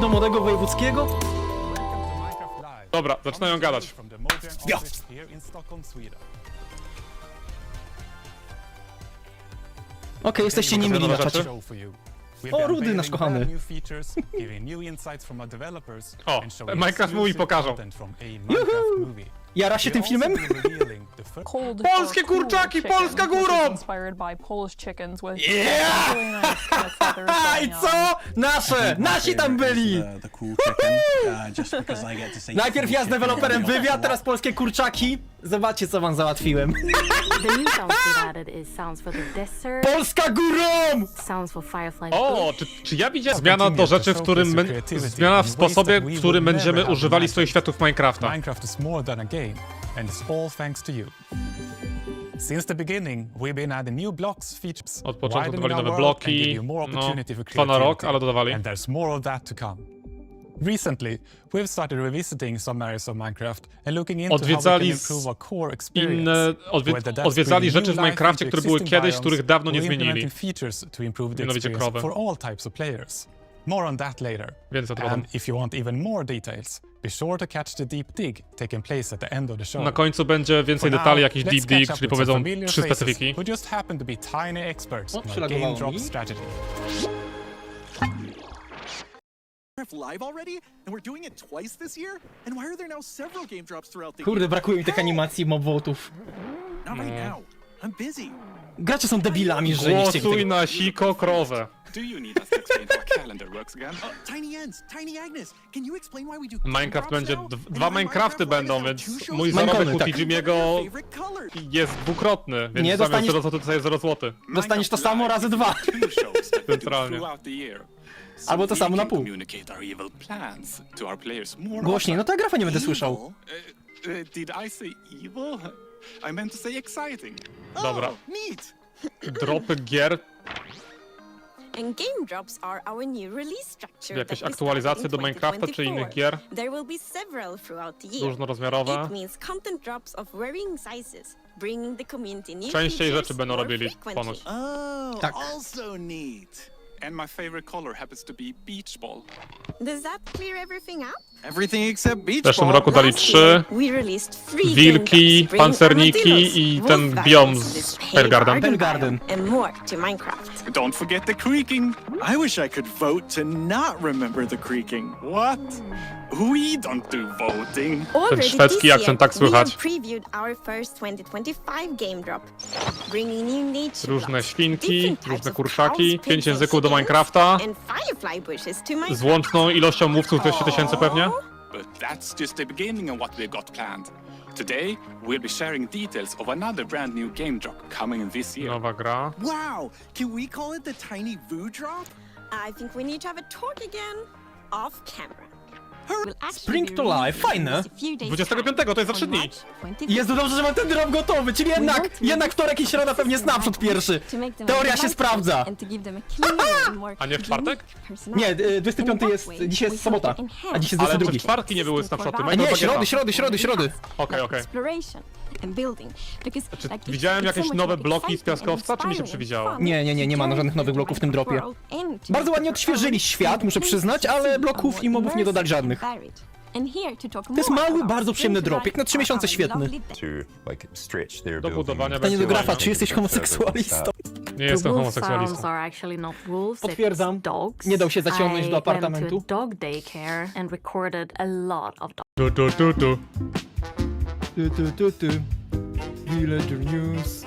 do młodego wojewódzkiego? Dobra, zaczynają gadać. Ja. Okej, jesteście niemili na czacie. O, Rudy, nasz kochany. O, Minecraft Movie pokażą. Juhu! Jara się tym filmem? Cold Polskie or cool kurczaki, Polska which górą! Inspired by Polish chickens with Yeah! really nice kind of feathers A i going on. co? Nasze! Nasi tam byli! Uh, Najpierw ja z deweloperem wywiad, teraz polskie kurczaki. Zobaczcie, co wam załatwiłem. The new sounds we've added is sounds for the desert, Polska górą! sounds for firefly O, bush, czy, czy ja widziałem zmiana do rzeczy, w którym zmiana w sposobie, w którym będziemy używali swoich światów Minecrafta. Minecraft is more than a game, and it's all thanks to you. Since the beginning, we've been adding new blocks, features, Od początku widening dodawali our nowe world and bloki, give you more no, opportunity for dwa na rok, creativity. ale dodawali. And there's more of that to come. Recently, we've started revisiting some areas of Minecraft and looking into how we can Odwiedzali improve our core experience. Inne, odwie, odwiedzali rzeczy w into które były kiedyś, których dawno nie zmienili. implementing features to improve the Mianowicie experience krowy. for all types of players. More on that later. Więcej o tym And if you want even more details, be sure to catch the deep dig taking place at the end of the show. Na końcu będzie więcej For detali, now, jakiś let's deep dig, up czyli with some powiedzą familiar trzy faces specyfiki. Who just happen to be tiny experts O, on our przylagowało game drop mi. strategy. Live already? And we're doing it twice this year? And why are there now several game drops throughout the Kurde, brakuje mi tych animacji mobwotów. Not right now. I'm busy. Gracze są debilami, że nie chcieli Głosuj tego. na siko krowę. Do you need us to explain how a calendar works again? Uh, Tiny Ends, Tiny Agnes, can you explain why we do Minecraft drops będzie, now? d- And dwa why Minecrafty Minecraft będą, Live więc two shows mój now? zarobek u tak. Favorite jest dwukrotny, więc Nie, zamiast dostaniesz- 0 zł to jest 0 zł. Dostaniesz to samo razy dwa. Two shows that we do Centralnie. throughout the year. Albo to samo na pół. Głośniej, no to ja grafa nie będę słyszał. Evil? Did I say evil? I meant to say exciting. Dobra. Oh, neat. Dropy gier, And game drops are our new release structure. jakieś aktualizacje do in Minecrafta czy innych 2024. gier, There will be several throughout the year. różnorozmiarowe. It means content drops of varying sizes, bringing the community new Częściej rzeczy będą robili ponoć. Oh, Tak. also neat. And my favorite color happens to be beach ball. Does that clear everything up? Everything except beach W zeszłym ball. roku dali trzy. year, we released three wilki, pancerniki i ten biome biom z. Pelgarden. biome, And more to Minecraft. Don't forget the creaking. I wish I could vote to not remember the creaking. What? We don't do voting. Already szwedzki akcent tak we słychać. previewed our first 2025 game drop, bringing new nature Różne blocks, świnki, different types różne of kurczaki, cows, pięć języków do Minecrafta, z łączną ilością mówców 200 tysięcy pewnie. But that's just the beginning of what we've got planned. Today, we'll be sharing details of another brand new game drop coming this year. Nowa gra. Wow, can we call it the Tiny Voo Drop? I think we need to have a talk again off camera. Spring to Life, fajne. 25 to jest za 3 dni. Jezu, dobrze, że mam ten drop gotowy, czyli jednak, jednak wtorek i środa pewnie snapshot pierwszy. Teoria się sprawdza. A nie w czwartek? Nie, y, 25 jest, dzisiaj jest sobota, a dzisiaj jest Ale 22. czy czwartki nie były snapshoty? A Minecraft nie, Bagieta. środy, środy, środy, środy. Okej, okej. Czy widziałem jakieś nowe bloki z piaskowca, czy mi się przewidziało? Nie, nie, nie, nie ma żadnych nowych bloków w tym dropie. Bardzo ładnie odświeżyli świat, muszę przyznać, ale bloków i mobów nie dodali żadnych. To jest mały, bardzo przyjemny drop, jak na trzy miesiące świetny. Do budowania Pytanie do grafa, czy jesteś homoseksualistą? Nie jestem homoseksualistą. Potwierdzam. Nie dał się zaciągnąć do apartamentu. a dog daycare and Tu, tu, tu, tu. Villager News.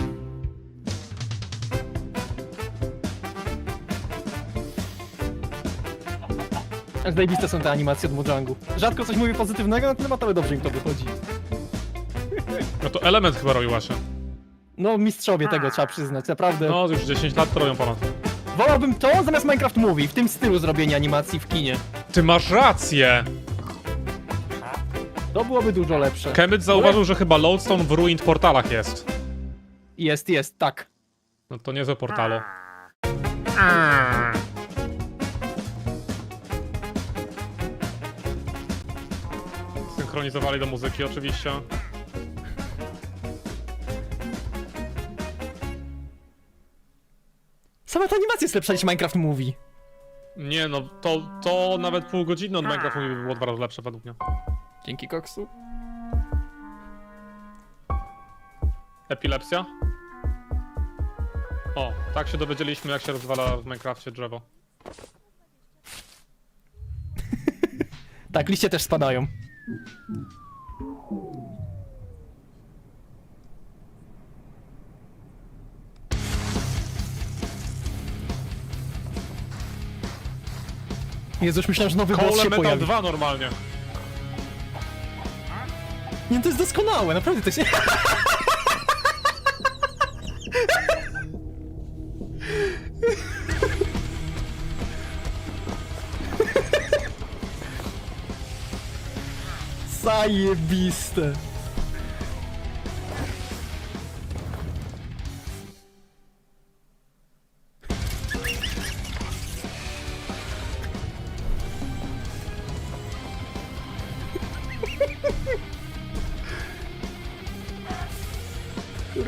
Zajebiste są te animacje od Mojangu. Rzadko coś mówię pozytywnego na ten temat, ale dobrze im to wychodzi. No to element chyba robił właśnie. No mistrzowie tego trzeba przyznać, naprawdę. No już 10 lat to robią ponad. Wolałbym to zamiast Minecraft Movie, w tym stylu zrobienia animacji w kinie. Ty masz rację! To byłoby dużo lepsze. Kemet zauważył, że chyba Lodestone w Ruined Portalach jest. Jest, jest, tak. No to niezłe portale. Synchronizowali do muzyki oczywiście. Sama ta animacja jest lepsza niż Minecraft Movie. Nie no, to, to nawet pół godziny od Minecraft Movie by było dwa razy lepsze według mnie. Dzięki koksu. Epilepsja? O, tak się dowiedzieliśmy jak się rozwala w Minecrafcie drzewo. Tak, liście też spadają. Jezu, już myślałem, że nowy boss Cole się Metal pojawi. 2 normalnie. Nie, to jest doskonałe, naprawdę to jest... Zajebiste.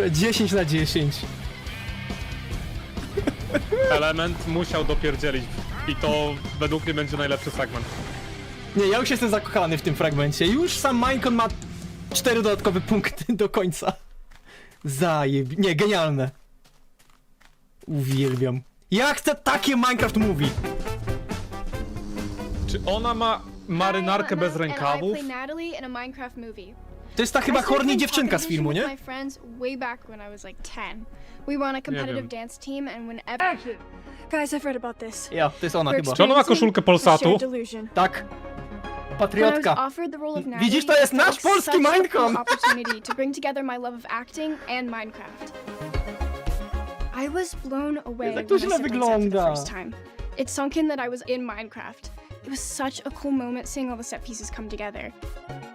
10 na 10. Element musiał dopierdzielić. I to według mnie będzie najlepszy segment. Nie, ja już jestem zakochany w tym fragmencie. Już sam Minecon ma 4 dodatkowe punkty do końca. Zajebi... Nie, genialne. Uwielbiam. Ja chcę takie Minecraft Movie. Czy ona ma marynarkę bez rękawów? Natalie in a Minecraft movie. To jest ta chyba horny dziewczynka z filmu, nie? My friends way back when I was like 10. We were on a competitive wiem. dance team and whenever Guys, I've read about this. Ja, to jest ona chyba. Czy ona ma koszulkę Polsatu? Tak. Patriotka. Widzisz, to jest nasz polski Minecon. opportunity to bring together my love of acting and Minecraft. I was blown away Jak to when I źle wygląda. first time. It sunk in that I was in Minecraft. It was such a cool moment seeing all the set pieces come together.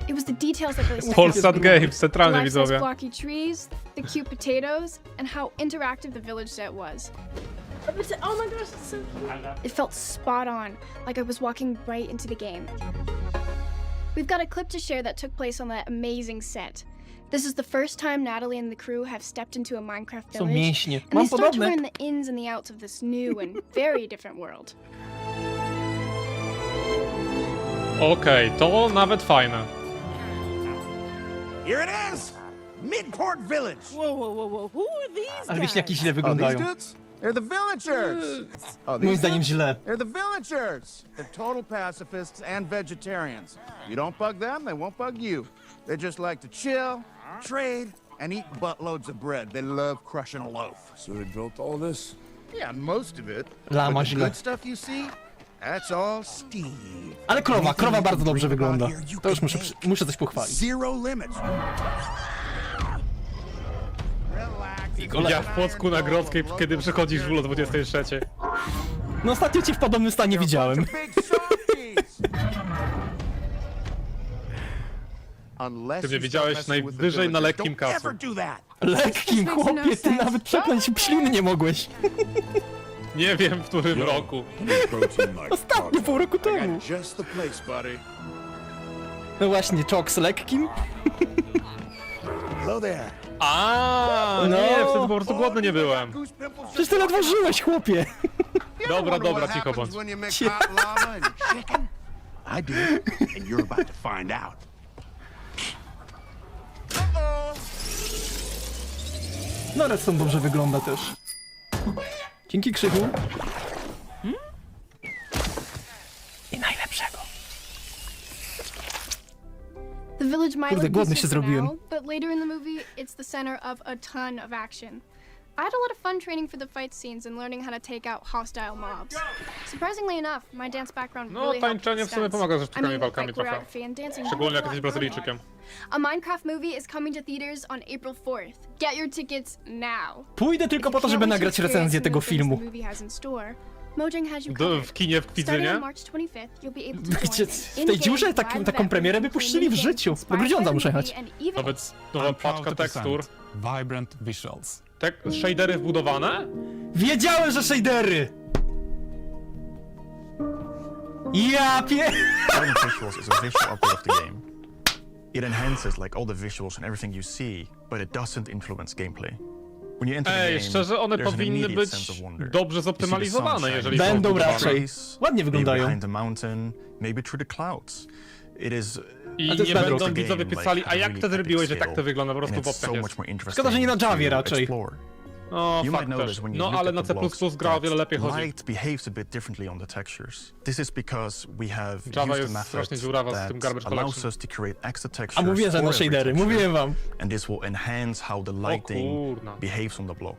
It was the details that really stuck out to Polsat me. Games, centralne Life-size widzowie. blocky trees, the cute potatoes, and how interactive the village set was. Oh my gosh, it's so cute. It felt spot on, like I was walking right into the game. We've got a clip to share that took place on that amazing set. This is the first time Natalie and the crew have stepped into a Minecraft Są village. mięśnie. And Mam they start to podobne. learn the ins and the outs of this new and very different world. Okej, to nawet fajne. Here it is! Midport Village! Whoa, whoa, whoa, whoa. Who are these Ale wieśniaki źle Oh, these wyglądają. They're the villagers! Oh, Moim zdaniem źle. They're the villagers. They're total pacifists and vegetarians. You don't bug them, they won't bug you. They just like to chill, trade, and eat buttloads of bread. They love crushing a loaf. So they built all this? Yeah, most of it. Lama But the źle. good stuff you see, that's all Steve. Ale krowa, krowa bardzo dobrze wygląda. To już muszę, przy- muszę coś pochwalić. Zero limits. Ja w Płocku na Grodzkiej, kiedy przychodzisz w o 23. No ostatnio cię w podobnym stanie widziałem. Ty mnie widziałeś najwyżej na lekkim kacu. Lekkim chłopie, ty nawet przeklęć śliny nie mogłeś. Nie wiem w którym roku. Ostatnio, pół roku temu. Just the place, buddy. No właśnie, czok z lekkim. Hello there. A, No. nie, wtedy po prostu głodny nie byłem. Przecież ty ledwo żyłeś, chłopie. Dobra, dobra, cicho bądź. When you mix hot lava and chicken? I do, and you're about to find out. No Redstone dobrze wygląda też. Dzięki Krzychu. I najlepszego. The village might Kurde, głodny się zrobiłem. now, but later in the movie, it's the center of a ton of action. I had a lot of fun training for the fight scenes and learning how to take out hostile mobs. Surprisingly enough, my dance background No, really helped tańczenie with w sumie pomaga ze I sztukami mean, walkami trochę. Szczególnie jak jesteś Brazylijczykiem. A Minecraft movie is coming to theaters on April 4th. Get your tickets now. Pójdę tylko po to, żeby nagrać recenzję tego filmu. Do, w kinie w Kwidzynie? Gdzie w tej dziurze tak, taką premierę by puścili w życiu. Do Grudziądza muszę jechać. Nawet nowa paczka tekstur. Vibrant visuals. Te shadery wbudowane? Wiedziałem, że shadery! Ja pie... Vibrant Visuals is a visual update of the game. It enhances like all the visuals and everything you see, but it doesn't influence gameplay. When you enter the Ej, game, szczerze, one there's an powinny immediate być sense of wonder. dobrze zoptymalizowane, jeżeli są Będą raczej. Ładnie maybe wyglądają. behind the mountain, maybe through the clouds. It is I A to jest nie Bedrock. będą widzowie pisali, a jak to zrobiłeś, że tak to wygląda, po prostu w it's opcjach so jest. much more interesting Szkoda, że nie na Javie to raczej. explore. O, You fakt might notice też. when you No look ale at na the C++ blocks gra o wiele that lepiej chodzi. Light behaves a bit differently on the textures. This is because we have Java used jest a method strasznie dziurawa z that tym garbage allows collection. us to create extra A textures mówiłem, że for no every shadery, texture, mówiłem wam. and this will enhance how the lighting kurna. behaves on the block.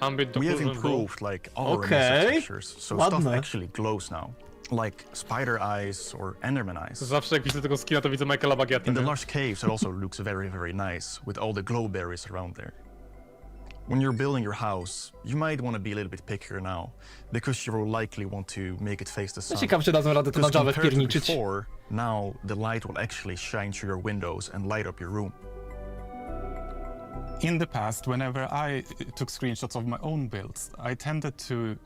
Ambient We have occlusion był. improved like all our Okay. emissive textures, so stuff Ładne. actually glows now, like spider eyes or enderman eyes. Zawsze jak widzę tego skina, to widzę Michaela Bagietę. In the nie? lush caves, it also looks very, very nice with all the glow berries around there. When you're building your house, you might want to be a little bit pickier now, because you will likely want to make it face the sun. Ciekaw, czy dadzą radę to na Because Java compared to wpierniczyć. before, now the light will actually shine through your windows and light up your room. In the past, whenever I uh, took screenshots of my own builds, I tended to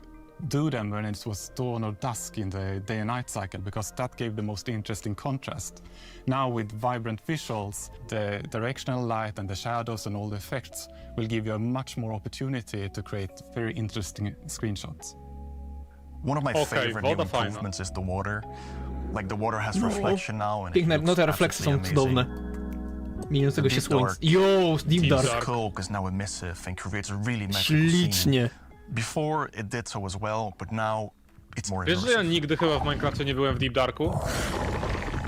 do them when it was dawn or dusk in the day and night cycle because that gave the most interesting contrast. Now, with vibrant visuals, the directional light and the shadows and all the effects will give you a much more opportunity to create very interesting screenshots. One of my Okay, favorite new improvements is the water. Like the water has No. reflection now, and it Piękne, looks no te refleksy są absolutely amazing. cudowne. Mieniącego się Deep słońca. dark. Jo, Deep Deep Dark. Dark. Coke is now emissive and creates a really magical scene. Before it did so as well, but now it's more Wiesz, że ja immersive. nigdy chyba w Minecrafcie nie byłem w Deep Darku?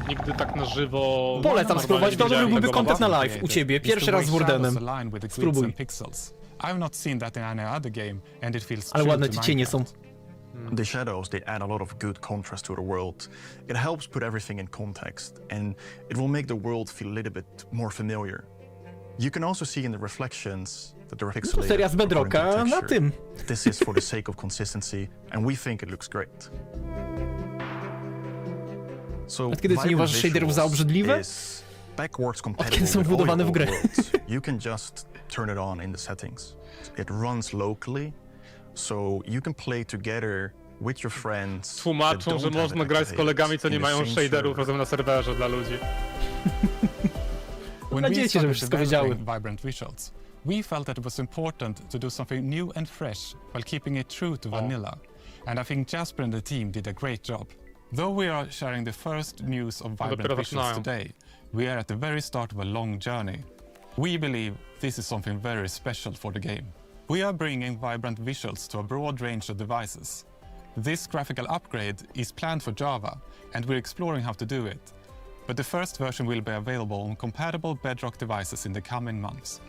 Nigdy tak na żywo... Polecam normalnie spróbować, to widziałem byłby tego content moba. na live u ciebie. Pierwszy raz z Wardenem. Spróbuj. and pixels. I've not seen that in any other game, and it feels Ale true ładne to ci cienie są. Minecraft. The shadows, they add a lot of good contrast to the world. It helps put everything in context, and it will make the world feel a little bit more familiar. You can also see in the reflections they're To seria z Bedrocka na tym. This is for the sake of consistency, and we think it looks great. So, Od kiedy ty nie uważasz shaderów za obrzydliwe? is backwards compatible kiedy są wbudowane w grę. You can just turn it on in the settings. It runs locally, so you can play together with your friends. Tłumaczą, don't że można it grać z kolegami, co nie mają shaderów server. razem na serwerze dla ludzi. When Nadzieję we się, żeby started wszystko wiedziały. vibrant visuals, we felt that it was important to do something new and fresh while keeping it true to vanilla. And I think Jasper and the team did a great job. Though we are sharing the first news of vibrant visuals today, we are at the very start of a long journey. We believe this is something very special for the game. We are bringing vibrant visuals to a broad range of devices. This graphical upgrade is planned for Java, and we're exploring how to do it. But the first version will be available on compatible Bedrock devices in the coming months.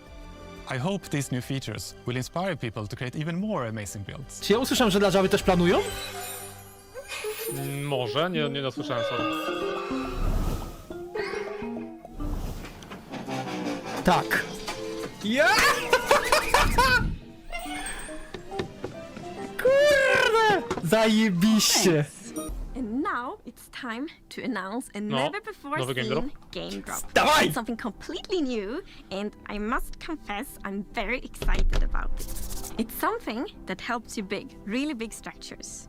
I hope these new features will inspire people to create even more amazing builds. Czy ja usłyszałem, że dla Java też planują? Mm, Może, nie, nie dosłyszałem, sorry. Tak. Ja! Kurde! Zajebiście! And now it's time to announce a No, never before nowy game seen drop. game drop. It's something completely new, and I must confess I'm very excited about it. It's something that helps you big, really big structures.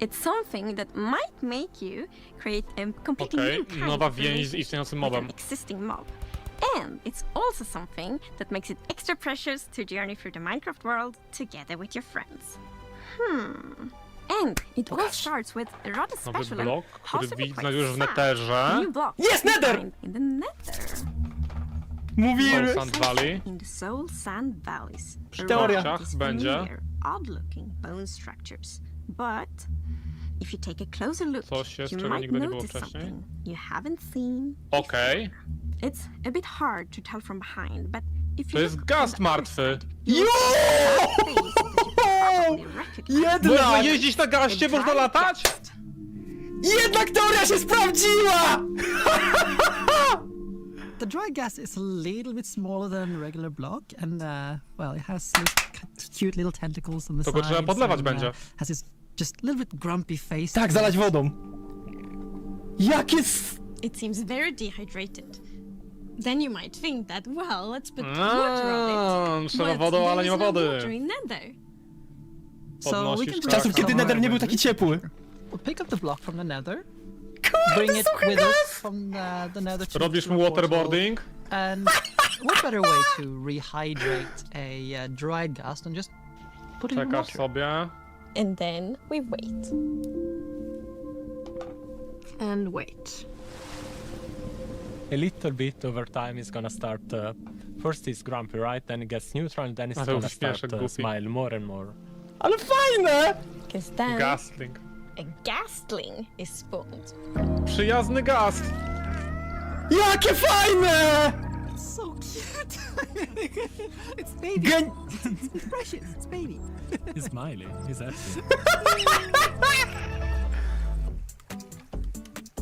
It's something that might make you create a completely Okej, new kind nowa of więź z relationship istniejącym with an mobem. existing mob. And it's also something that makes it extra precious to journey through the Minecraft world together with your friends. Hmm. And it all starts with a rather Nowy special blok, and który possibly wi- quite znajdziesz w Netherze. new block Jest Nether! In the Nether. Mówiłem! Soul Sand Valley. In the Soul Sand Valleys. Przy Teoria. kościach These będzie. familiar, odd-looking bone structures. But if you take a closer look, Coś jest, you czego might nigdy nie było notice wcześniej. something you haven't seen. Okej. It's a bit hard to tell from behind, but if To you jest look the martwy. other side, you will see a face that you recognize. Jednak! Można jeździć na gaście, można latać? Jednak teoria się sprawdziła! The dry gas is a little bit smaller than a regular block, and uh, well, it has c- cute little tentacles on the To go sides. trzeba podlewać and, będzie. Uh, has this just a little bit grumpy face. Tak, zalać wodą. Jak jest... It seems very dehydrated. Then you might think that, well, let's put water on it. trzeba But wodą, there ale nie ma is no wody. water in Nether. So we can. Czasów, kiedy Nether nie był taki ciepły. We'll pick up the block from the Nether, Kurde, bring it with us from the, the Nether. to- Robisz to mu the portal, waterboarding? And what better way to rehydrate a uh, dried gust than just put it in Czekasz water? sobie. And then we wait. And wait. a little bit over time is gonna start uh, first he's grumpy right then it gets neutral and then it's Ale gonna uśmieszek start uh, głupi. smile more and more Ale fajne! Because then Gastling. a gastling is spawned. Przyjazny gast. Jakie fajne! It's so cute. it's baby. Gen... It's precious. It's baby. he's smiling he's happy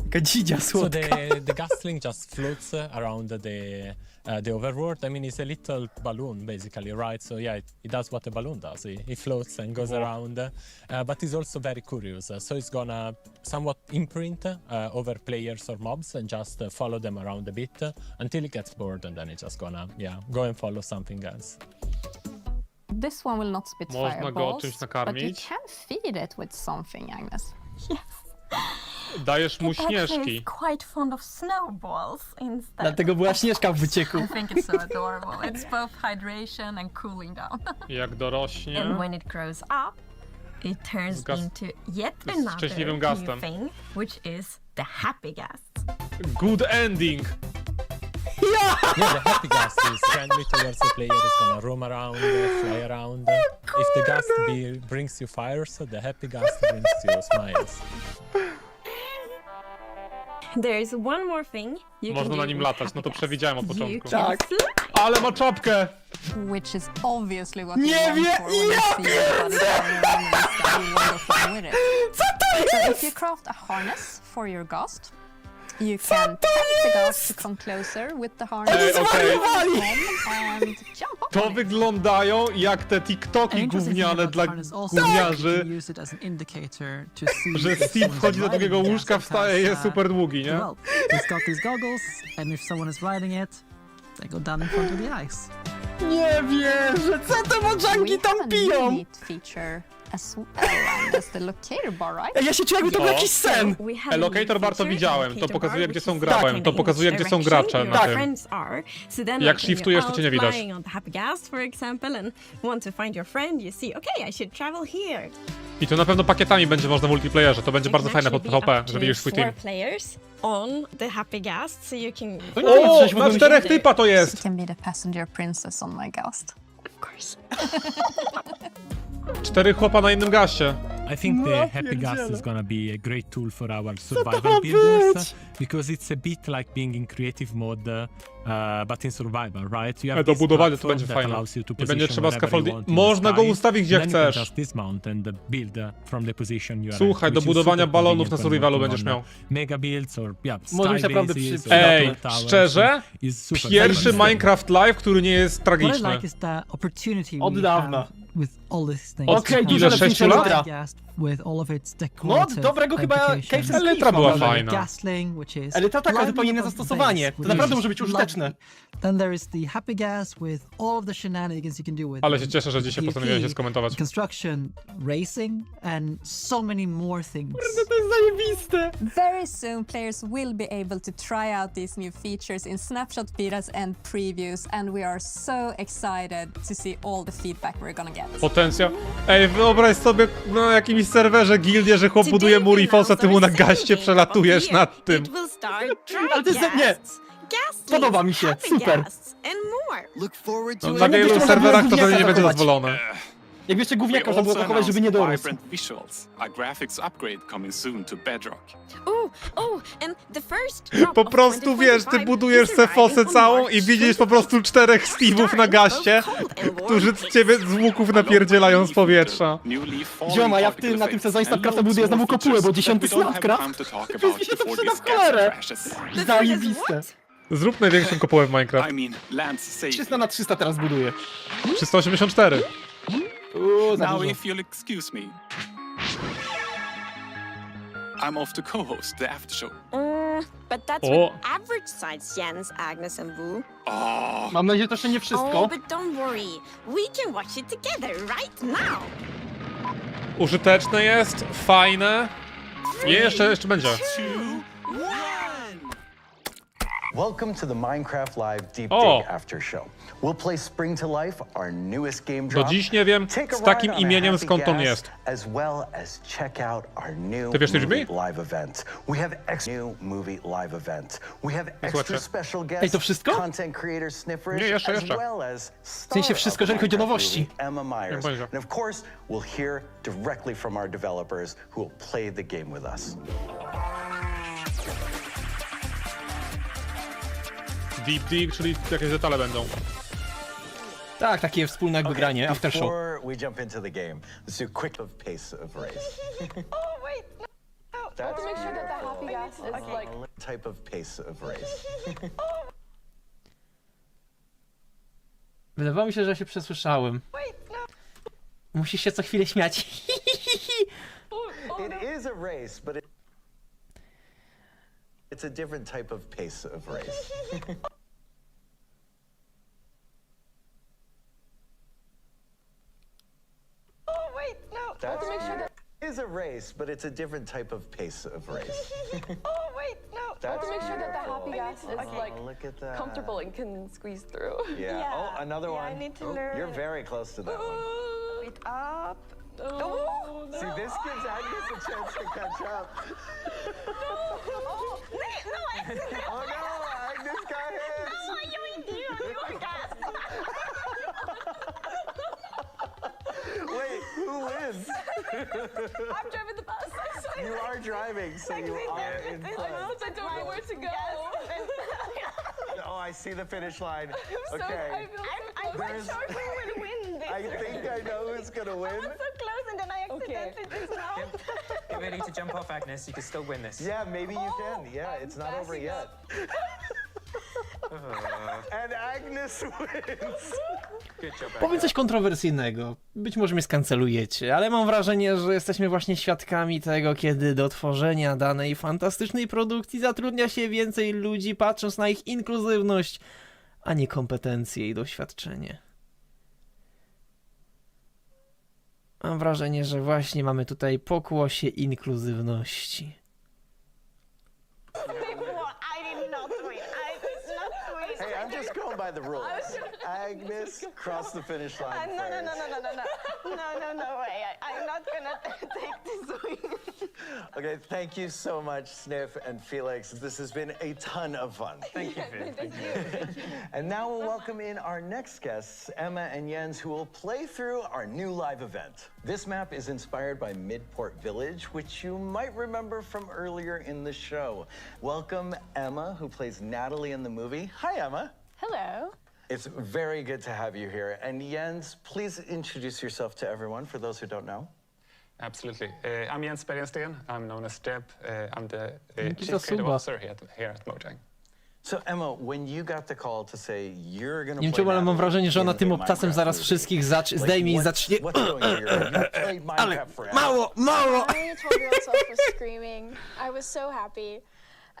Jaka dzidzia so słodka. the the gastling just floats around the uh, the overworld. I mean it's a little balloon basically right? So yeah it, it does what a balloon does. It, it floats and goes around uh, but it's also very curious. Uh, so it's gonna somewhat imprint uh, over players or mobs and just uh, follow them around a bit uh, until it gets bored and then it's just gonna yeah go and follow something else. This one will not spit Można go fireballs, czymś but you can feed it with something, Agnes. Dajesz mu śnieżki. quite fond of snowballs instead. Dlatego była Śnieżka w wycieku. I think it's so adorable. It's both hydration and cooling down. Jak dorośnie. And when it grows up, it turns Gas- into yet z another szczęśliwym new gastem. thing, which is the happy gas. Good ending. yeah the happy gust is friendly towards the player is gonna roam around uh, fly around uh, if the gust be, brings you fires the happy gust brings you smiles There's one more thing you Można can na nim latać, no to przewidziałem od You początku. can Tak. Ale ma czapkę! Which is obviously what Nie you want wie- for when you ja see your buddy flying around and stuff, you want to fly with it. Co to So if jest? you craft a harness for your ghost, you can tap the to come closer with the harness Ej, okej. Zwariowali! and jump up To on it. wyglądają jak te TikToki gówniane dla gówniarzy, że Steve wchodzi do drugiego łóżka, wstaje i jest uh, super długi, nie? Well, he's got these goggles, and if someone is riding it, they go down in front of the ice. Nie wierzę, co te We moczanki have tam a piją? new neat feature as well as the locator bar, right? Ej, ja się czuję jakby to był O. jakiś sen. We have a Elocator new bar to feature, widziałem, to pokazuje, bar, gdzie which są is gra- pointing to in pokazuje, gdzie są direction gracze your na tym. friends are. So then Jak shiftujesz, you're to cię out nie widać. flying on the happy gas, for example, and want to find your friend, you see, okay, I should travel here. I to na pewno pakietami będzie można w multiplayerze, to będzie bardzo can fajne pod actually be PvP, up że widzisz swój four team. players on the happy gas, so you can. To nie jest O, na czterech typa to You jest! can be the passenger princess on my ghost. Cztery chłopa na jednym gaście. I think the No, Happy pierdziele. Gas is gonna be a great tool for our ma survival builders być? uh, because it's a bit like being in creative mode, uh, but in survival, right? You E, have do this budowania to będzie that fajne. allows you to Nie będzie position trzeba wherever you scaffolding. want in the Można go ustawić gdzie then you can chcesz. uh, build uh, from the position you are Słuchaj, do budowania balonów na survivalu będziesz miał. uh, Mega builds or yeah, Może mi naprawdę or Ej, szczerze? uh, Pierwszy. Minecraft Live, który nie jest tragiczny. Od dawna. have with all these things. Od Okej, to ile, dużo have sześciu lepszy lat? Elytra. Gas With all of its No, dobrego chyba Elytra była fajna. Elytra taka zupełnie zastosowanie. To naprawdę może być użyteczne. Lovely. Then there is the happy gas with all of the shenanigans you can do with Ale się cieszę, że dzisiaj postanowiłeś się skomentować. Construction, racing, and so many more things. To jest zajebiste. Very soon, players will be able to try out these new features in snapshot betas and previews, and we are so excited to see all the feedback we're gonna get. Potencjał. Ej, wyobraź sobie na jakimś serwerze gildię, że chłop buduje mur i fosa, ty mu na gaście przelatujesz nad tym. It will start dry Ale to jest- nie. Podoba mi się, super. No, to na nie wielu będzie serwerach to pewnie nie będzie dozwolone. Jak jeszcze We gówniaka można było also zachować, żeby nie announced dorósł. vibrant visuals, a graphics upgrade coming soon to Bedrock. And the first drop Po prostu wiesz, ty 2025 budujesz se fosę całą i widzisz po prostu czterech Steve'ów na gaście, którzy z ciebie z łuków napierdzielają z powietrza. Zioma, ja w tym, na tym sezonie StarCrafta buduję znowu kopułę, bo dziesiąty StarCraft. Mi się to przyda w cholerę. Zajebiste. Zrób największą kopułę w Minecraft. I mean, land safety. 300 na 300 teraz buduję. 384. Uuu, za Now, dużo. if you'll excuse me, I'm off to co-host the after show. Mm, but that's Oh. with average size Jens, Agnes, and Wu. Oh, Mam nadzieję, że to jeszcze nie wszystko. Oh, but don't worry. We can watch it together right now. Użyteczne jest, fajne. Nie, jeszcze, jeszcze będzie. two. Welcome to the Minecraft Live Deep O! Dig After Show. We'll play Spring to Life, our newest game Do drop. dziś nie wiem z takim imieniem skąd on jest. As well as check out our new Ty wiesz te live event. We have ex new movie live event. We have extra special Ej, guests, to wszystko? content creators, sniffers, Nie, jeszcze, as jeszcze. well as W sensie wszystko, jeżeli chodzi o nowości. Emma Myers. And of course, we'll hear directly from our developers who will play the game with us. Deep Dig, czyli jakieś detale będą. Tak, takie wspólne jakby granie, after show. Before we jump into the game, let's do quick of pace of race. Oh, wait. That's to make sure that the happy gas is like. type of pace of race. Wydawało mi się, że się przesłyszałem. Musisz się co chwilę śmiać. It is a race, but it, it's a different type of pace of race. Is a race, but it's a different type of pace of race. Oh, wait, no. That's to make sure that the happy gas oh, is like Look at that. and can squeeze through. Yeah. Oh, another one. I need to learn. You're very close to that one. Wait, up. Oh, See, this gives Agnes a chance to catch up. oh, wait, no, I Oh no, Agnes got hit. you idiot, you gas. Wait, who wins? I'm driving the bus. You are driving, so you are in front. I don't know where to go. Oh, I see the finish line. So, Okay. I feel so I'm close. There's- sure we will win this. I think I know who's gonna win. so close and then I accidentally just now. Get ready to jump off, Agnes. You can still win this. Yeah, maybe you oh, can. Yeah, it's not over yet. And Agnes wins. Powiem coś kontrowersyjnego. Być może mnie skancelujecie, ale mam wrażenie, że jesteśmy właśnie świadkami tego, kiedy do tworzenia danej fantastycznej produkcji zatrudnia się więcej ludzi, patrząc na ich inkluzywność, a nie kompetencje i doświadczenie. Mam wrażenie, że właśnie mamy tutaj pokłosie inkluzywności. By the rules. Agnes crossed the finish line Uh, no, no, no, no, no, no, no, no, no, no way. I, I'm not gonna take this win. Okay, thank you so much, Sniff and Felix. This has been a ton of fun. Thank you, Finn. Thank you. And now we'll welcome in our next guests, Emma and Jens, who will play through our new live event. This map is inspired by Midport Village, which you might remember from earlier in the show. Welcome, Emma, who plays Natalie in the movie. Hi, Emma. Hello. It's very good to have you here. And Jens, please introduce yourself to everyone for those who don't know. Absolutely. Uh, I'm Jens Bergensten. I'm known as Jeb. Uh, I'm the uh, chief creative officer here at, here at Mojang. So, Emma, when you got the call to say you're gonna Nie wiem play czemu, ale mam wrażenie, że ona in tym the obcasem Minecraft zaraz movie, wszystkich zacz- like, zdejmie i zacznie... What's going played Ale Minecraft forever. mało, mało! My 12-year-old self was screaming. I was so happy.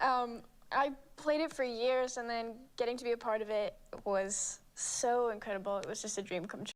Um, I played it for years, and then getting to be a part of it was so incredible. It was just a dream come true.